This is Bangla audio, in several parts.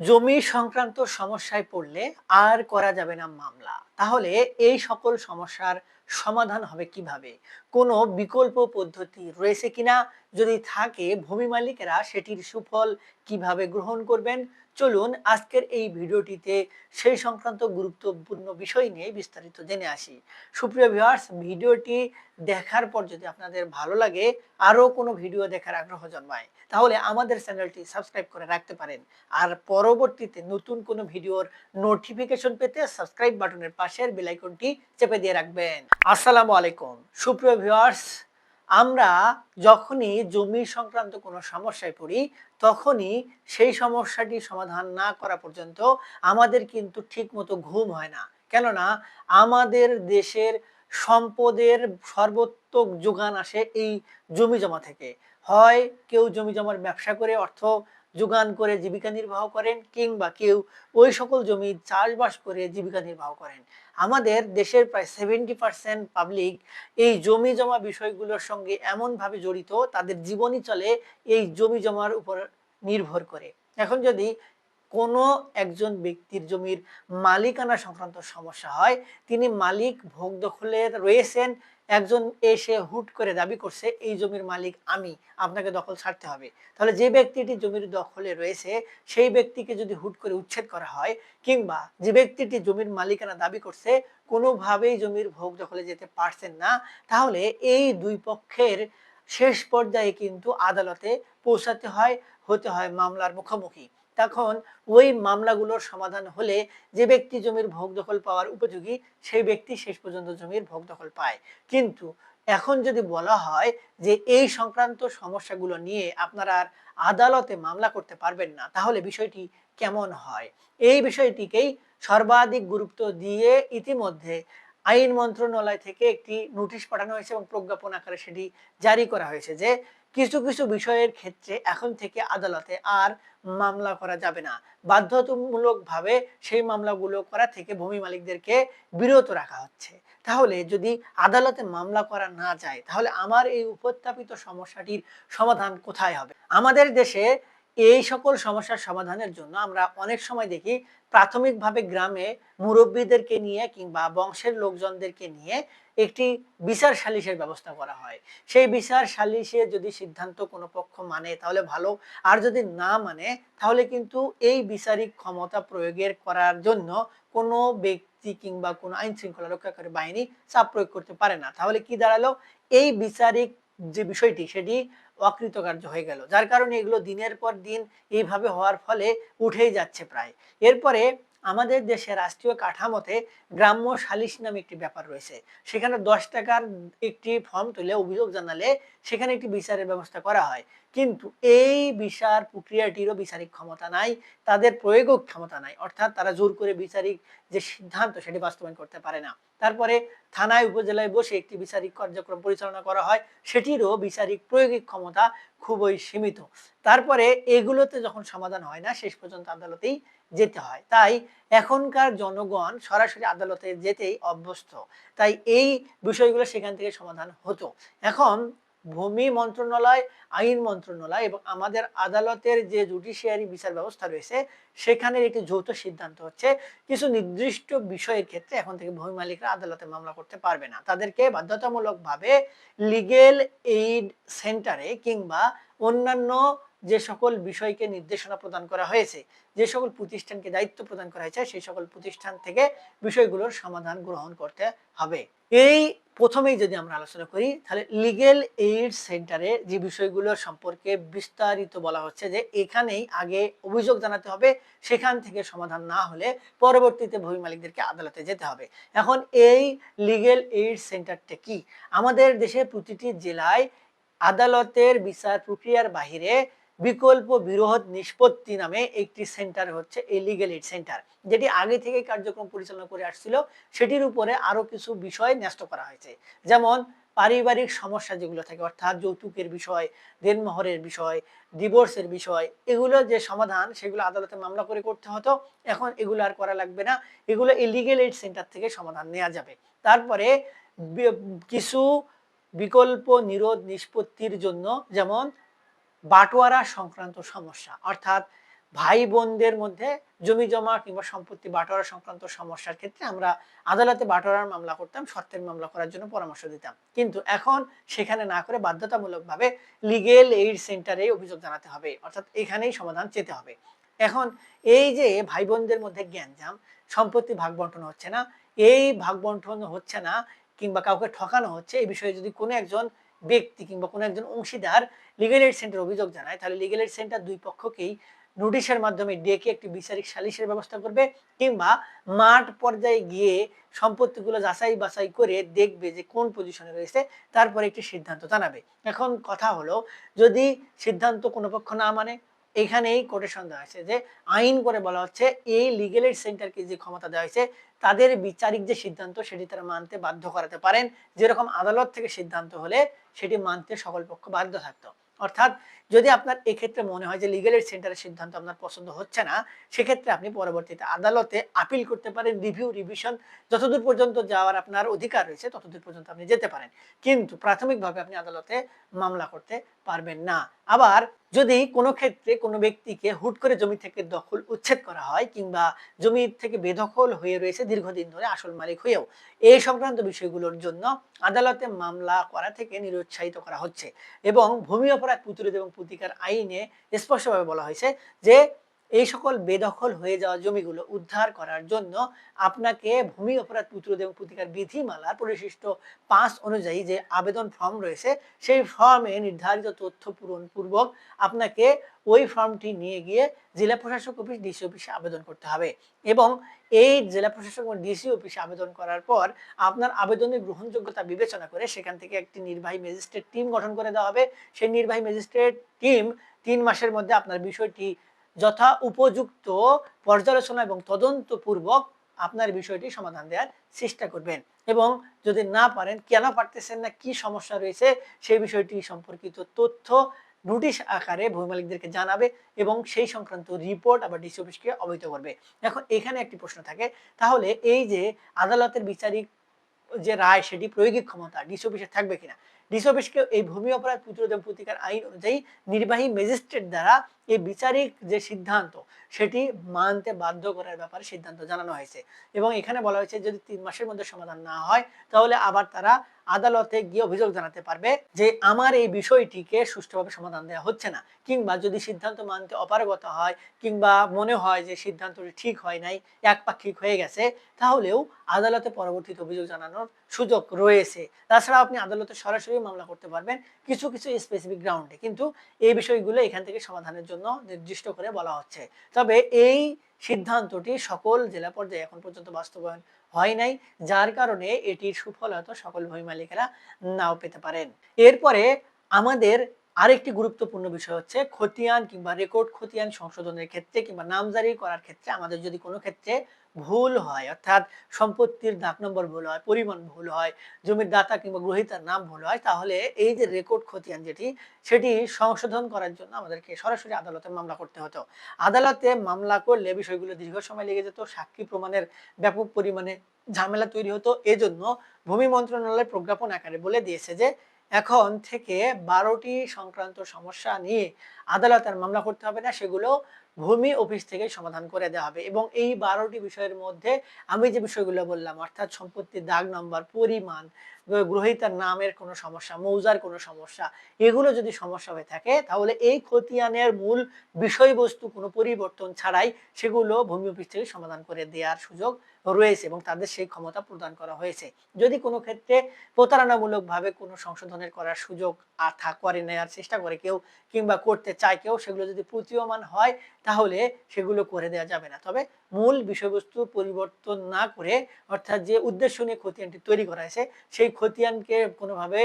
জমি সংক্রান্ত সমস্যায় পড়লে আর করা যাবে না মামলা। তাহলে এই সকল সমস্যার সমাধান হবে কীভাবে? কোনো বিকল্প পদ্ধতি রয়েছে কিনা? যদি থাকে ভূমি মালিকেরা সেটির সুফল কীভাবে গ্রহণ করবেন? চলুন আজকের এই ভিডিওটিতে সেই সংক্রান্ত গুরুত্বপূর্ণ বিষয় নিয়ে বিস্তারিত জেনে আসি। সুপ্রিয় ভিউয়ার্স, ভিডিওটি দেখার পর যদি আপনাদের ভালো লাগে, আরও কোনো ভিডিও দেখার আগ্রহ জন্মায় তাহলে আমাদের চ্যানেলটি সাবস্ক্রাইব করে রাখতে পারেন। আর পরবর্তীতে নতুন কোনো ভিডিওর নোটিফিকেশন পেতে সাবস্ক্রাইব বাটনের পাশের বেল আইকনটি চেপে দিয়ে রাখবেন। আসসালামু আলাইকুম। সুপ্রিয় ভিউয়ার্স আমরা যখনই জমি সংক্রান্ত কোনো সমস্যায় পড়ি, তখনই সেই সমস্যাটি সমাধান না করা পর্যন্ত আমাদের কিন্তু ঠিক মতো ঘুম হয় না। কেননা আমাদের দেশের সম্পদের সর্বোত্তক যোগান আসে এই জমি জমা থেকে। হয়, কেউ জমি জমার ব্যবসা করে, অর্থ যোগান করে, জীবিকা নির্বাহ করেন কিংবা কেউ ওই সকল জমি চাষবাস করে, জীবিকা নির্বাহ করেন। আমাদের দেশের প্রায় সেভেন্টি পার্সেন্ট পাবলিক এই জমি জমা বিষয়গুলোর সঙ্গে এমনভাবে জড়িত, তাদের জীবনই চলে এই জমি জমার উপর নির্ভর করে। এখন যদি কোনো একজন ব্যক্তির জমির মালিকানা সংক্রান্ত সমস্যা হয়, তিনি মালিক ভোগ দখলে রয়েছেন, একজন এসে হুট করে দাবি করছে, এই জমির মালিক আমি, আপনাকে দখল ছাড়তে হবে। তাহলে যে ব্যক্তিটি জমির দখলে রয়েছে, সেই ব্যক্তিকে যদি হুট করে উচ্ছেদ করা হয়, কিংবা যে ব্যক্তিটি জমির মালিকানা দাবি করছে, কোনোভাবেই জমির ভোগ দখলে যেতে পারছেন না, তাহলে এই দুই পক্ষের শেষ পর্যায়ে কিন্তু আদালতে পৌঁছাতে হয়, হতে হয় মামলার মুখোমুখি। তখন ওই মামলাগুলোর সমাধান হলে যে ব্যক্তি জমির ভোগ দখল পাওয়ার উপযোগী, সেই ব্যক্তি শেষ পর্যন্ত জমির ভোগ দখল পায়। কিন্তু এখন যদি বলা হয় যে এই সংক্রান্ত সমস্যাগুলো নিয়ে আপনারা আর আদালতে মামলা করতে পারবেন না, তাহলে বিষয়টি কেমন হয়? এই বিষয়টিকেই সর্বাধিক গুরুত্ব দিয়ে ইতিমধ্যে আইন মন্ত্রণালয় থেকে একটি নোটিশ পাঠানো হয়েছে এবং প্রজ্ঞাপন আকারে সেটি জারি করা হয়েছে যে কিছু কিছু বিষয়ের ক্ষেত্রে এখন থেকে আদালতে আর মামলা করা যাবে না। বাধ্যতামূলকভাবে সেই মামলাগুলো করা থেকে ভূমি মালিকদেরকে বিরত রাখা হচ্ছে। তাহলে যদি আদালতে মামলা করা না যায়, তাহলে আমার এই উপস্থাপিত সমস্যাটির সমাধান কোথায় হবে? আমাদের দেশে এই সকল সমস্যার সমাধানের জন্য আমরা অনেক সময় দেখি প্রাথমিকভাবে গ্রামে মুরব্বীদেরকে নিয়ে কিংবা বংশের লোকজনদেরকে নিয়ে একটি বিচার সালিশের ব্যবস্থা করা হয়। সেই বিচার সালিশে যদি সিদ্ধান্ত কোনো পক্ষ মানে তাহলে ভালো, আর যদি না মানে তাহলে কিন্তু এই বিচারিক ক্ষমতা প্রয়োগের করার জন্য কোনো ব্যক্তি কিংবা কোনো আইন শৃঙ্খলা রক্ষাকারী বাহিনী চাপ প্রয়োগ করতে পারে না। তাহলে কি দাঁড়াল? এই বিচারিক যে বিষয়টি সেটি অকৃতকার্য হয়ে গেল। যার কারণে এগুলো দিনের পর দিন এইভাবে হওয়ার ফলে উঠেই যাচ্ছে প্রায়। এরপরে আমাদের দেশে রাষ্ট্রীয় কাঠামোতে গ্রাম্য সালিশ নামে একটি ব্যাপার রয়েছে। সেখানে দশ টাকার একটি ফর্ম তুলে অভিযোগ জানালে সেখানে একটি বিচারের ব্যবস্থা করা হয়। কিন্তু এই বিচার প্রক্রিয়াটিরও বিচারিক ক্ষমতা নাই, তাদের প্রয়োগক ক্ষমতা নাই। অর্থাৎ তারা জোর করে বিচারিক যে সিদ্ধান্ত সেটি বাস্তবায়ন করতে পারে না। তারপরে থানায় উপজেলায় বসে একটি বিচারিক কার্যক্রম পরিচালনা করা হয়, সেটিরও বিচারিক প্রয়োগিক ক্ষমতা খুবই সীমিত। তারপরে এগুলোতে যখন সমাধান হয় না, শেষ পর্যন্ত আদালতেই যেতে হয়। তাই এখনকার জনগণ সরাসরি আদালতে যেতেই অভ্যস্ত। তাই এই বিষয়গুলো সেখান থেকে সমাধান হতো। এখন ভূমি মন্ত্রণালয়, আইন মন্ত্রণালয় এবং আমাদের আদালতের যে জুডিশিয়ারি বিচার ব্যবস্থা রয়েছে সেখানে একটি যৌথ সিদ্ধান্ত হচ্ছে, কিছু নির্দিষ্ট বিষয়ের ক্ষেত্রে এখন থেকে ভূমি মালিকরা আদালতে মামলা করতে পারবে না। তাদেরকে বাধ্যতামূলকভাবে লিগেল এইড সেন্টারে কিংবা অন্যান্য যে সকল বিষয়কে নির্দেশনা প্রদান করা হয়েছে, যে সকল প্রতিষ্ঠানকে দায়িত্ব প্রদান করা হয়েছে, সেই সকল প্রতিষ্ঠান থেকে বিষয়গুলোর সমাধান গ্রহণ করতে হবে। এই প্রথমেই যদি আমরা আলোচনা করি, তাহলে লিগেল এইড সেন্টারে যে বিষয়গুলো সম্পর্কে বিস্তারিত বলা হচ্ছে যে এখানেই আগে অভিযোগ জানাতে হবে, সেখান থেকে সমাধান না হলে পরবর্তীতে ভূমি মালিকদেরকে আদালতে যেতে হবে। এখন এই লিগেল এইড সেন্টারটা কি? আমাদের দেশের প্রতিটি জেলায় আদালতের বিচার প্রক্রিয়ার বাহিরে বিকল্প বিরোধ নিষ্পত্তি নামে একটি সেন্টার হচ্ছে এই লিগেল এইড সেন্টার যেটি আগে থেকে কার্যক্রম পরিচালনা করে আসছিল। সেটির উপরে আরও কিছু বিষয় ন্যস্ত করা হয়েছে। যেমন পারিবারিক সমস্যা যেগুলো থাকে, অর্থাৎ যৌতুকের বিষয়, দেনমোহরের বিষয় ডিভোর্সের বিষয়, এগুলো যে সমাধান, সেগুলো আদালতে মামলা করে করতে হতো। এখন এগুলো আর করা লাগবে না। এগুলো এই লিগেল এইড সেন্টার থেকে সমাধান নেওয়া যাবে। তারপরে কিছু বিকল্প নিরোধ নিষ্পত্তির জন্য, যেমন বাটোয়ারা সংক্রান্ত সমস্যা, অর্থাৎ ভাই বোনদের মধ্যে জমি জমা কিংবা সম্পত্তি বাটোয়ারা সংক্রান্ত সমস্যার ক্ষেত্রে আমরা আদালতে বাটোয়ারার মামলা করতাম, শর্তের মামলা করার জন্য পরামর্শ দিতাম। কিন্তু এখন সেখানে না করে বাধ্যতামূলকভাবে লিগেল এইড সেন্টারে অভিযোগ জানাতে হবে, অর্থাৎ এখানেই সমাধান চেতে হবে। এখন এই যে ভাই বোনদের মধ্যে জ্ঞানজাম সম্পত্তি ভাগ বন্টন হচ্ছে না, এই ভাগ বন্টন হচ্ছে না কিংবা কাউকে ঠকানো হচ্ছে, এই বিষয়ে যদি কোনো একজন ব্যক্তি কিংবা কোনো একজন অংশীদার লিগেল এইড সেন্টার অভিযোগ জানায়, তাহলে লিগেল এইড সেন্টার দুই পক্ষকেই নোটিশের মাধ্যমে ডেকে একটি বিচারিক সালিশের ব্যবস্থা করবে কিংবা মাঠ পর্যায়ে গিয়ে সম্পত্তিগুলো যাচাই বাছাই করে দেখবে যে কোন পজিশনে রয়েছে, তারপরে একটি সিদ্ধান্ত জানাবে। এখন কথা হলো, যদি সিদ্ধান্ত কোনো পক্ষ না মানে এখানেই কোটেশন দেওয়া হয়েছে যে আইন করে বলা হচ্ছে এই লিগেল এইড সেন্টারকে যে ক্ষমতা দেওয়া হয়েছে, তাদের বিচারিক যে সিদ্ধান্ত সেটি তারা মানতে বাধ্য করাতে পারেন। যেরকম আদালত থেকে সিদ্ধান্ত হলে সেটি মানতে সকল পক্ষ বাধ্য থাকতো। অর্থাৎ যদি আপনার এক্ষেত্রে মনে হয় যে লিগেল এইড সেন্টারের সিদ্ধান্ত আপনার পছন্দ হচ্ছে না, সেক্ষেত্রে আপনি পরবর্তীতে আদালতে আপিল করতে পারেন রিভিউ রিভিশন যতদূর পর্যন্ত যাওয়ার আপনার অধিকার রয়েছে ততদূর পর্যন্ত আপনি যেতে পারেন। কিন্তু প্রাথমিকভাবে আপনি আদালতে মামলা করতে পারবেন না। আবার যদি কোনো ক্ষেত্রে কোনো ব্যক্তিকে হুট করে জমি থেকে দখল উচ্ছেদ করা হয় কিংবা জমি থেকে বেদখল হয়ে রয়েছে দীর্ঘদিন ধরে আসল মালিক হয়েও এই সংক্রান্ত বিষয়গুলোর জন্য আদালতে মামলা করা থেকে নিরুৎসাহিত করা হচ্ছে এবং ভূমি অপরাধ প্রতিরোধ এবং প্রতিকার আইনে স্পষ্টভাবে বলা হয়েছে যে এই সকল বেদখল হয়ে যাওয়া জমিগুলো উদ্ধার করার জন্য আপনাকে ভূমি অপরাধ প্রতিরোধ এবং প্রতিকার বিধিমালার পরিশিষ্ট পাঁচ অনুযায়ী যে আবেদন ফর্ম রয়েছে, সেই ফর্মে নির্ধারিত তথ্য পূরণ পূর্বক আপনাকে ওই ফর্মটি নিয়ে গিয়ে জেলা প্রশাসক অফিস, ডিসি অফিসে আবেদন করতে হবে। এবং এই জেলা প্রশাসক ও ডিসি অফিসে আবেদন করার পর আপনার আবেদনের গ্রহণযোগ্যতা বিবেচনা করে সেখান থেকে একটি নির্বাহী ম্যাজিস্ট্রেট টিম গঠন করে দেওয়া হবে। সেই নির্বাহী ম্যাজিস্ট্রেট টিম তিন মাসের মধ্যে আপনার বিষয়টি যথা উপযুক্ত পর্যালোচনা এবং তদন্ত পূর্বক আপনার বিষয়টি সমাধান দেওয়ার চেষ্টা করবেন। এবং যদি না পারেন, কেন পারতেছেন না, কি সমস্যা রয়েছে, সেই বিষয়টি সম্পর্কিত তথ্য নোটিশ আকারে ভূমি মালিকদেরকে জানাবে এবং সেই সংক্রান্ত রিপোর্ট আবার ডিসি অফিসকে অবহিত করবে। এখন এখানে একটি প্রশ্ন থাকে। তাহলে এই যে আদালতের বিচারিক যে রায়, সেটি প্রয়োগিক ক্ষমতা ডিসি অফিসে থাকবে কিনা? ডিসি এই ভূমি অপরাধ প্রতিরোধ প্রতিকার আইন অনুযায়ী নির্বাহী ম্যাজিস্ট্রেট দ্বারা এই বিচারিক যে সিদ্ধান্ত, সেটি মানতে বাধ্য করার ব্যাপারে সিদ্ধান্ত জানানো হয়েছে। এবং এখানে বলা হয়েছে, যদি তিন মাসের মধ্যে সমাধান না হয়, তাহলে আবার তারা আদালতে গিয়ে অভিযোগ জানাতে পারবে যে আমার এই বিষয়টিকে সুষ্ঠুভাবে সমাধান দেওয়া হচ্ছে না। কিংবা যদি সিদ্ধান্ত মানতে অপারগতা হয়, কিংবা মনে হয় যে সিদ্ধান্তটি ঠিক হয় নাই একপাক্ষিক হয়ে গেছে, তাহলেও আদালতে পরবর্তীতে অভিযোগ জানানোর সুযোগ রয়েছে। তাছাড়া আপনি আদালতে সরাসরি মামলা করতে পারবেন কিছু কিছু স্পেসিফিক গ্রাউন্ডে কিন্তু এই বিষয়গুলো এখান থেকে সমাধানের জন্য নির্দিষ্ট করে বলা হচ্ছে। তবে এই সিদ্ধান্তটি সকল জেলা পর্যায়ে এখন পর্যন্ত বাস্তবায়ন হয় নাই, যার কারণে এটির সুফল হয়তো সকল ভূমি মালিকেরা নাও পেতে পারেন। এরপরে আমাদের আরেকটি গুরুত্বপূর্ণ বিষয় হচ্ছে খতিয়ান কিংবা রেকর্ড খতিয়ান সংশোধনের ক্ষেত্রে কিংবা নামজারি করার ক্ষেত্রে আমাদের যদি কোনো ক্ষেত্রে ভুল হয়, অর্থাৎ সম্পত্তির দাগ নম্বর ভুল হয়, পরিমাণ ভুল হয়, জমির দাতা কিংবা গ্রহিতার নাম ভুল হয়, তাহলে এই যে রেকর্ড খতিয়ান যেটি, সেটি সংশোধন করার জন্য আমাদেরকে সরাসরি আদালতে মামলা করতে হতো। আদালতে মামলা করলে বিষয়গুলো দীর্ঘ সময় লেগে যেত, সাক্ষী প্রমাণের ব্যাপক পরিমাণে ঝামেলা তৈরি হতো। এজন্য ভূমি মন্ত্রণালয় প্রজ্ঞাপন আকারে বলে দিয়েছে যে এখন থেকে বারোটি সংক্রান্ত সমস্যা নিয়ে আদালতের মামলা করতে হবে না, সেগুলো ভূমি অফিস থেকে সমাধান করে দেওয়া হবে। এবং এই বারোটি বিষয়ের মধ্যে আমি যে বিষয়গুলো বললাম, অর্থাৎ সম্পত্তির দাগ নম্বর, পরিমাণ গ্রহিতার নামের কোনো সমস্যা, মৌজার কোনো সমস্যা, এগুলো যদি সমস্যা হয়ে থাকে, তাহলে এই খতিয়ানের মূল বিষয়বস্তু কোনো পরিবর্তন ছাড়াই সেগুলো ভূমি অফিস থেকে সমাধান করে দেওয়ার সুযোগ রয়েছে এবং তাদের সেই ক্ষমতা প্রদান করা হয়েছে। যদি কোনো ক্ষেত্রে প্রতারণামূলকভাবে কোনো সংশোধনের করার সুযোগ আথা করে নেওয়ার চেষ্টা করে কেউ কিংবা করতে চায় কেউ, সেগুলো যদি প্রতীয়মান হয়, তাহলে সেগুলো করে দেওয়া যাবে না। তবে মূল বিষয়বস্তু পরিবর্তন না করে, অর্থাৎ যে উদ্দেশ্য নিয়ে খতিয়ানটি তৈরি করা হয়েছে, সেই খতিয়ানকে কোনোভাবে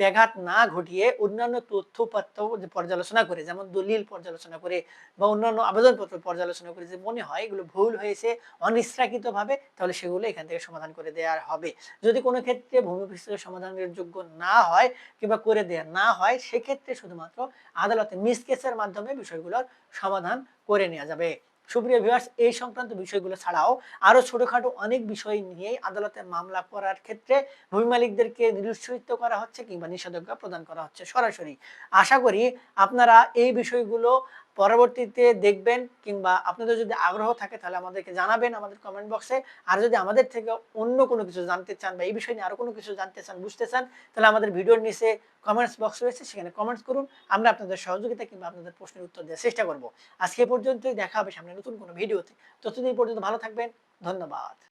ব্যাঘাত না ঘটিয়ে অন্যান্য তথ্যপাত্র যে পর্যালোচনা করে, যেমন দলিল পর্যালোচনা করে বা অন্যান্য আবেদনপত্র পর্যালোচনা করে যে মনে হয় এগুলো ভুল হয়েছে অনিশ্রাকিতভাবে তাহলে সেগুলো এখান থেকে সমাধান করে দেওয়া হবে। যদি কোনো ক্ষেত্রে ভূমি থেকে সমাধানের যোগ্য না হয় কিংবা করে দেওয়া না হয়, সেক্ষেত্রে শুধুমাত্র আদালতে মিস কেসের মাধ্যমে বিষয়গুলোর সমাধান করে নেওয়া যাবে। সুপ্রিয় ভিউয়ার্স এই সংক্রান্ত বিষয়গুলো ছাড়াও আরও ছোটখাটো অনেক বিষয় নিয়ে আদালতে মামলা করার ক্ষেত্রে ভূমি মালিকদেরকে নিরুৎসাহিত করা হচ্ছে কিংবা নিষেধাজ্ঞা প্রদান করা হচ্ছে সরাসরি। আশা করি আপনারা এই বিষয়গুলো পরবর্তীতে দেখবেন কিংবা আপনাদের যদি আগ্রহ থাকে তাহলে আমাদেরকে জানাবেন আমাদের কমেন্ট বক্সে আর যদি আমাদের থেকে অন্য কোনো কিছু জানতে চান বা এই বিষয় নিয়ে আরও কোনো কিছু জানতে চান, বুঝতে চান, তাহলে আমাদের ভিডিওর নিচে কমেন্টস বক্স রয়েছে, সেখানে কমেন্টস করুন। আমরা আপনাদের সহযোগিতা কিংবা আপনাদের প্রশ্নের উত্তর দেওয়ার চেষ্টা করব। আজকে পর্যন্তই, দেখা হবে সামনে নতুন কোনো ভিডিওতে। ততদিন পর্যন্ত ভালো থাকবেন, ধন্যবাদ।